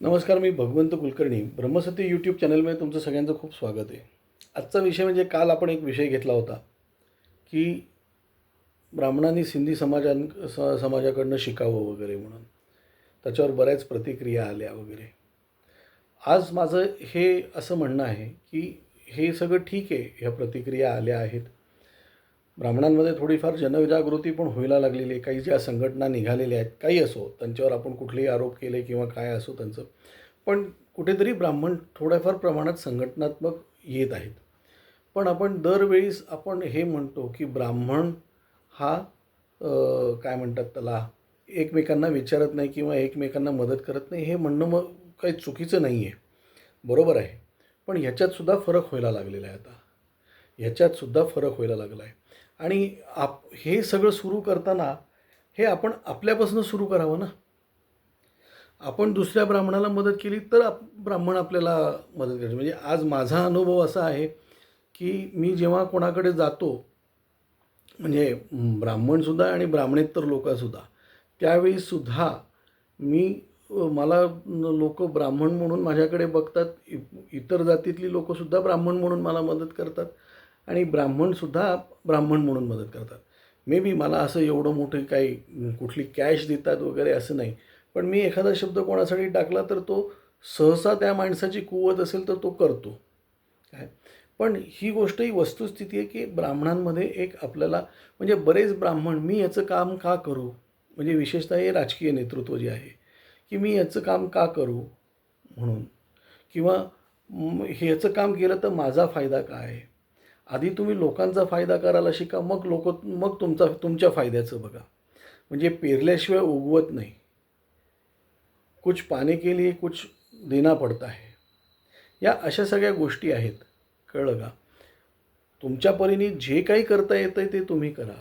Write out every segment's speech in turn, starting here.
नमस्कार मी भगवंत कुलकर्णी. ब्रह्मसती यूट्यूब चॅनलमध्ये तुमचं सगळ्यांचं खूप स्वागत आहे. आजचा विषय म्हणजे काल आपण एक विषय घेतला होता की ब्राह्मणांनी सिंधी समाजां स समाजाकडनं शिकावं वगैरे म्हणून. त्याच्यावर बऱ्याच प्रतिक्रिया आल्या वगैरे. आज माझं हे असं म्हणणं आहे की हे सगळं ठीक आहे ह्या प्रतिक्रिया आल्या आहेत. ब्राह्मणांमध्ये थोडीफार जनजागृती पण व्हायला लागलेली आहे. काही ज्या संघटना निघालेल्या आहेत काही असो त्यांच्यावर आपण कुठलेही आरोप केले किंवा काय असो त्यांचं. पण कुठेतरी ब्राह्मण थोड्याफार प्रमाणात संघटनात्मक येत आहेत. पण आपण दरवेळीस आपण हे म्हणतो की ब्राह्मण हा काय म्हणतात त्याला एकमेकांना विचारत नाही किंवा एकमेकांना मदत करत नाही हे म्हणणं मग काही चुकीचं नाही आहे. बरोबर आहे. पण ह्याच्यातसुद्धा फरक व्हायला लागलेला आहे आता. ह्याच्यातसुद्धा फरक व्हायला लागला आहे. आणि आप हे सगळं सुरू करताना हे आपण आपल्यापासून सुरू करावं ना? आपण दुसऱ्या ब्राह्मणाला मदत केली तर आप ब्राह्मण आपल्याला मदत करायची म्हणजे आज माझा अनुभव असा आहे की मी जेव्हा कोणाकडे जातो म्हणजे ब्राह्मणसुद्धा आणि ब्राह्मणेतर लोकसुद्धा त्यावेळीसुद्धा मी मला लोक ब्राह्मण म्हणून माझ्याकडे बघतात इ इतर जातीतली लोकंसुद्धा ब्राह्मण म्हणून मला मदत करतात. आणि ब्राह्मणसुद्धा ब्राह्मण म्हणून मदत करतात. मे बी मला असं एवढं मोठं काही कुठली कॅश देतात वगैरे असं नाही. पण मी एखादा शब्द कोणासाठी टाकला तर तो सहसा त्या माणसाची कुवत असेल तर तो करतो. काय? पण ही गोष्ट ही वस्तुस्थिती आहे की ब्राह्मणांमध्ये एक आपल्याला म्हणजे बरेच ब्राह्मण मी याचं काम का करू? म्हणजे विशेषतः हे राजकीय नेतृत्व जे आहे की मी याचं काम का करू म्हणून? किंवा ह्याचं काम केलं तर माझा फायदा काय? आधी तुम्ही लोकांचा फायदा करायला शिका मग लोक मग तुमचा तुमच्या फायद्याचं बघा. म्हणजे पेरल्याशिवाय उगवत नाही. कुछ पाने के लिए कुछ देना पडता है या अशा सगळ्या गोष्टी आहेत. कळलं का? तुमच्या परीने जे काही करता येतं आहे ते तुम्ही करा.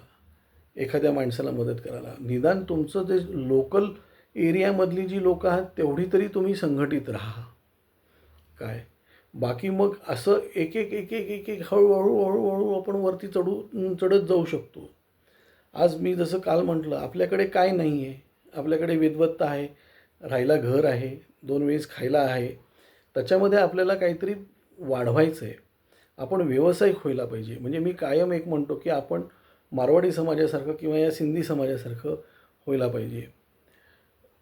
एखाद्या माणसाला मदत करायला. निदान तुमचं जे लोकल एरियामधली जी लोकं आहात तेवढी तरी तुम्ही संघटित राहा. काय? बाकी मग असं एक एक एक एक एक एक हळूहळू हळूहळू आपण वरती चढू चढत जाऊ शकतो. आज मी जसं काल म्हटलं आपल्याकडे काय नाही आहे आपल्याकडे विद्वत्ता आहे राहायला घर आहे दोन वेळेस खायला आहे. त्याच्यामध्ये आपल्याला काहीतरी वाढवायचं आहे आपण व्यावसायिक व्हायला पाहिजे. म्हणजे मी कायम एक म्हणतो की आपण मारवाडी समाजासारखं किंवा या सिंधी समाजासारखं व्हायला पाहिजे.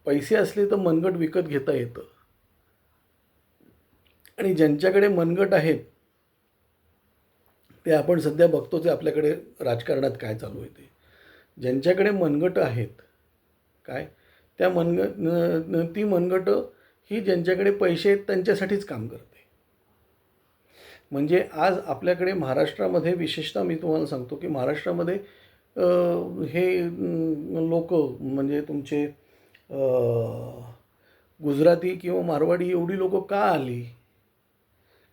पैसे असले तर मनगट विकत घेता येतं. आणि ज्यांच्याकडे मनगट आहेत ते आपण सध्या बघतो ते आपल्याकडे राजकारणात काय चालू आहे ते. ज्यांच्याकडे मनगट आहेत काय? त्या मनगट ती मनगटं ही ज्यांच्याकडे पैसे आहेत त्यांच्यासाठीच काम करते. म्हणजे आज आपल्याकडे महाराष्ट्रामध्ये विशेषतः मी तुम्हाला सांगतो की महाराष्ट्रामध्ये हे लोक म्हणजे तुमचे गुजराती किंवा मारवाडी एवढी लोक का आली?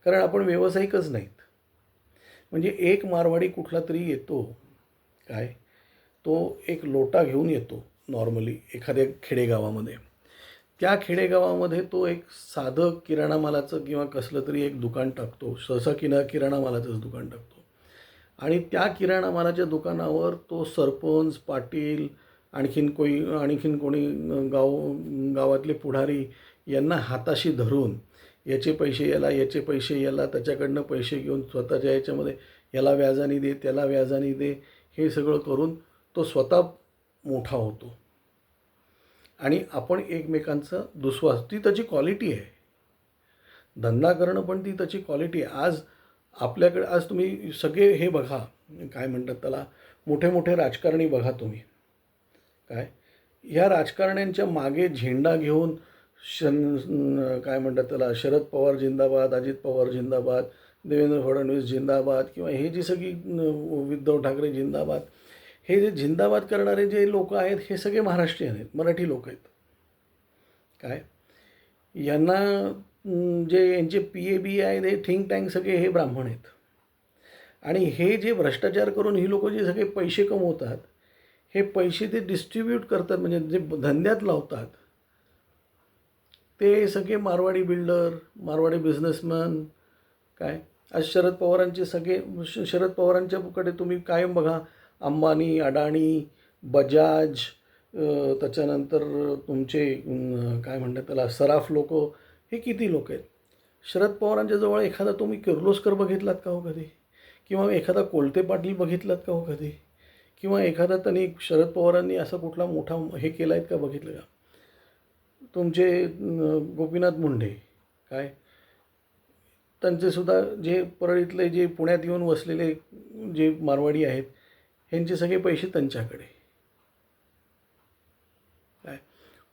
कारण आपण व्यावसायिकच नाहीत. म्हणजे एक मारवाडी कुठला तरी येतो काय? तो एक लोटा घेऊन येतो नॉर्मली एखाद्या खेडेगावामध्ये. त्या खेडेगावामध्ये तो एक साधं किराणा मालाचं किंवा कसलं तरी एक दुकान टाकतो. सहसा किना किराणा मालाचंच दुकान टाकतो. आणि त्या किराणा मालाच्या दुकानावर तो सरपंच पाटील आणखीन कोई आणखीन कोणी गाव गावातले पुढारी यांना हाताशी धरून याचे पैसे याला याचे पैसे याला त्याच्याकडनं पैसे घेऊन स्वतःच्या याच्यामध्ये याला व्याजाने दे त्याला व्याजाने दे हे सगळं करून तो स्वतः मोठा होतो. आणि आपण एकमेकांचं दुस्वास ती त्याची क्वालिटी आहे. धंदा करणं पण ती त्याची क्वालिटी आहे. आज आपल्याकडे आज तुम्ही सगळे हे बघा काय म्हणतात त्याला मोठे मोठे राजकारणी बघा तुम्ही. काय? ह्या राजकारण्यांच्या मागे झेंडा घेऊन शन काय म्हणतात त्याला शरद पवार जिंदाबाद अजित पवार जिंदाबाद देवेंद्र फडणवीस जिंदाबाद किंवा हे जी सगळी उद्धव ठाकरे जिंदाबाद हे जे जिंदाबाद करणारे जे लोक आहेत हे सगळे महाराष्ट्रीयन आहेत मराठी लोक आहेत. काय? यांना जे यांचे पी ए बी आहेत हे थिंक टँक सगळे हे ब्राह्मण आहेत. आणि हे जे भ्रष्टाचार करून ही लोक जे सगळे पैसे कमवतात हे पैसे ते डिस्ट्रीब्यूट करतात म्हणजे जे धंद्यात लावतात ते सगळे मारवाडी बिल्डर मारवाडी बिझनेसमॅन काय? आज शरद पवारांचे सगळे शरद पवारांच्याकडे तुम्ही कायम बघा. अंबानी अडाणी बजाज त्याच्यानंतर तुमचे काय म्हणतात त्याला सराफ लोक हे किती लोक आहेत? शरद पवारांच्या जवळ एखादा तुम्ही किर्लोस्कर बघितलात का हो कधी? किंवा एखादा कोलते पाटील बघितलात का हो कधी? किंवा एखादा त्यांनी शरद पवारांनी असा कुठला मोठा हे केला आहेत का बघितलं का? तुमचे गोपीनाथ मुंडे काय? त्यांचे सुद्धा जे परळीतले जे पुण्यात येऊन वसलेले जे मारवाडी आहेत ह्यांचे सगळे पैसे त्यांच्याकडे. काय?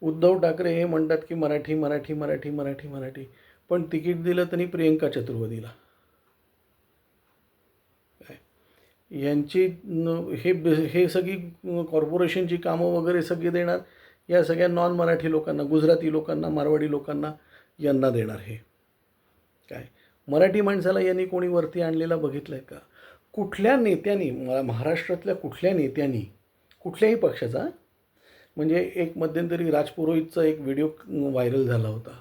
उद्धव ठाकरे हे म्हणतात की मराठी मराठी मराठी मराठी मराठी. पण तिकीट दिलं त्यांनी प्रियंका चतुर्वेदीला. काय? यांची हे हे सगळी कॉर्पोरेशनची कामं वगैरे सगळी देणार. या सगळ्या नॉन मराठी लोकांना गुजराती लोकांना मारवाडी लोकांना यांना देणार हे. काय? मराठी माणसाला यांनी कोणी वरती आणलेला बघितलं आहे का? कुठल्या नेत्यांनी मला महाराष्ट्रातल्या कुठल्या नेत्यांनी कुठल्याही पक्षाचा म्हणजे एक मध्यंतरी राजपुरोहितचा एक व्हिडिओ व्हायरल झाला होता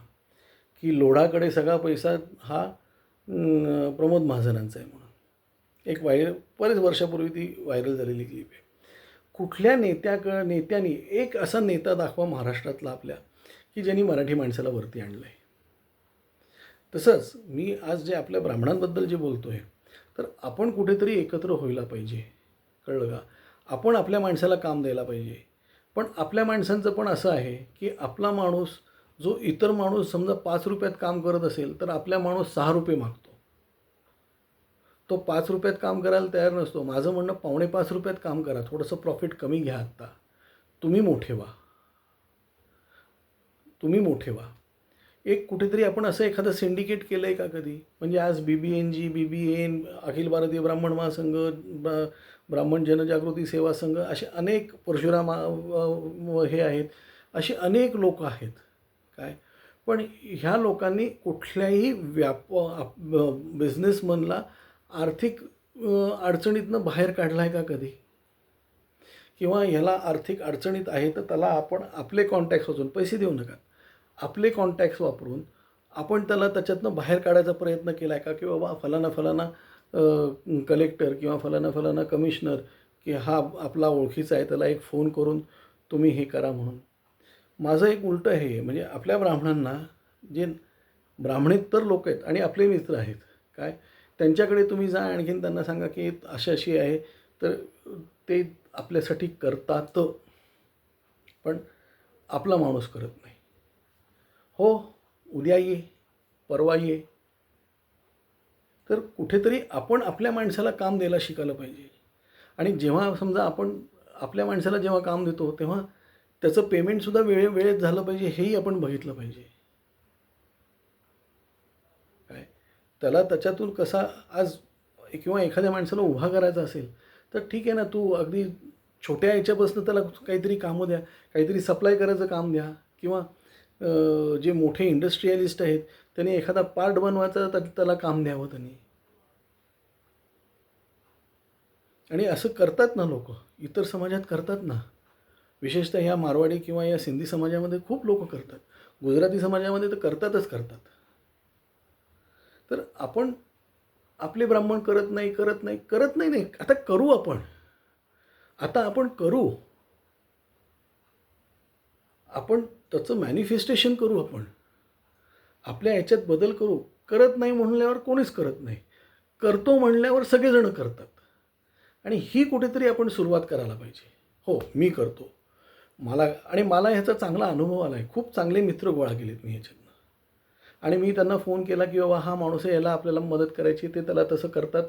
की लोढाकडे सगळा पैसा हा प्रमोद महाजनांचा आहे म्हणून. एक वायर बरेच वर्षापूर्वी ती व्हायरल झालेली क्लिप आहे. कुठल्या नेत्याक नेत्यांनी एक असा नेता दाखवा महाराष्ट्रातला आपल्या की ज्यांनी मराठी माणसाला वरती आणलं आहे तसंच मी आज जे आपल्या ब्राह्मणांबद्दल जे बोलतो आहे तर आपण कुठेतरी एकत्र व्हायला पाहिजे. कळलं का? आपण आपल्या माणसाला काम द्यायला पाहिजे. पण आपल्या माणसांचं पण असं आहे की आपला माणूस जो इतर माणूस समजा पाच रुपयात काम करत असेल तर आपल्या माणूस सहा रुपये मागतो. तो पाच रुपयात काम करायला तयार नसतो. माझं म्हणणं पावणे पाच रुपयात काम करा. थोडंसं प्रॉफिट कमी घ्या आत्ता. तुम्ही मोठे व्हा. तुम्ही मोठे व्हा. एक कुठेतरी आपण असं एखादं सिंडिकेट केलं आहे का कधी? म्हणजे आज बी बी एन जी बी बी एन अखिल भारतीय ब्राह्मण महासंघ ब्राह्मण जनजागृती सेवा संघ असे अनेक परशुराम हे आहेत. असे अनेक लोक आहेत. काय? पण ह्या लोकांनी कुठल्याही व्याप बिझनेसमनला आर्थिक अडचणीतनं बाहेर काढला आहे का कधी? किंवा ह्याला आर्थिक अडचणीत आहे तर त्याला आपण आपले कॉन्टॅक्ट्स वाचून पैसे देऊ नका. आपले कॉन्टॅक्ट्स वापरून आपण त्याला त्याच्यातनं बाहेर काढायचा प्रयत्न केला आहे का? की बाबा फलाना फलाना कलेक्टर किंवा फलाना फलाना कमिशनर की हा आपला ओळखीचा आहे त्याला एक फोन करून तुम्ही हे करा म्हणून. माझं एक उलटं हे म्हणजे आपल्या ब्राह्मणांना जे ब्राह्मणेतर लोक आहेत आणि आपले मित्र आहेत काय? त्यांच्याकडे तुम्ही जा आणखीन त्यांना सांगा की अशी अशी आहे. तर ते आपल्यासाठी करतात. पण आपला माणूस करत नाही. हो उद्या ये परवा ये. तर कुठेतरी आपण आपल्या माणसाला काम द्यायला शिकायला पाहिजे. आणि जेव्हा समजा आपण आपल्या माणसाला जेव्हा काम देतो तेव्हा त्याचं पेमेंटसुद्धा वेळे वेळेत झालं पाहिजे हेही आपण बघितलं पाहिजे काय त्याला त्याच्यातून कसा आज किंवा एखाद्या माणसाला उभा करायचा असेल तर ठीक आहे ना तू अगदी छोट्या याच्यापासून त्याला काहीतरी कामं द्या काहीतरी सप्लाय करायचं काम द्या किंवा जे मोठे इंडस्ट्रियलिस्ट आहेत त्यांनी एखादा पार्ट बनवायचा तर त्याला काम द्यावं त्यांनी. आणि असं करतात ना लोक इतर समाजात करतात ना. विशेषतः ह्या मारवाडी किंवा या सिंधी समाजामध्ये खूप लोक करतात. गुजराती समाजामध्ये तर करतातच करतात. तर आपण आपले ब्राह्मण करत नाही करत नाही करत नाही नाही. आता करू आपण. आता आपण करू. आपण त्याचं मॅनिफेस्टेशन करू आपण. आपल्या ह्याच्यात बदल करू. करत नाही म्हणल्यावर कोणीच करत नाही. करतो म्हणल्यावर सगळेजण करतात. आणि ही कुठेतरी आपण सुरुवात करायला पाहिजे. हो मी करतो. मला आणि मला ह्याचा चांगला अनुभव आला आहे खूप चांगले मित्र गोळा केलेत मी ह्याच्यातनं. आणि मी त्यांना फोन केला की बाबा हा माणूस आहे याला आपल्याला मदत करायची ते त्याला तसं करतात.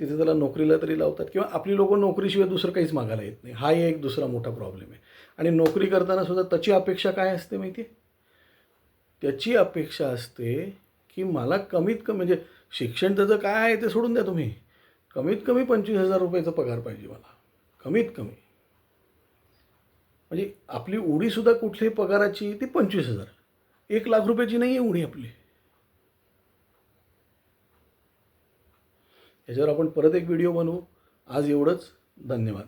तिथे त्याला नोकरीला तरी लावतात. किंवा आपली लोक नोकरीशिवाय दुसरं काहीच मागायला येत नाही. हा एक दुसरा मोठा प्रॉब्लेम आहे. आणि नोकरी करताना सुद्धा त्याची अपेक्षा काय असते माहिती आहे? त्याची अपेक्षा असते की मला कमीत कमी म्हणजे शिक्षण त्याचं काय आहे ते सोडून द्या तुम्ही. कमीत कमी पंचवीस हजार रुपयाचा पगार पाहिजे मला. कमीत कमी. म्हणजे आपली उडीसुद्धा कुठल्याही पगाराची ती पंचवीस हजार. एक लाख रुपयाची नाही आहे उणी आपली. याच्यावर आपण परत एक व्हिडिओ बनवू. आज एवढंच. धन्यवाद.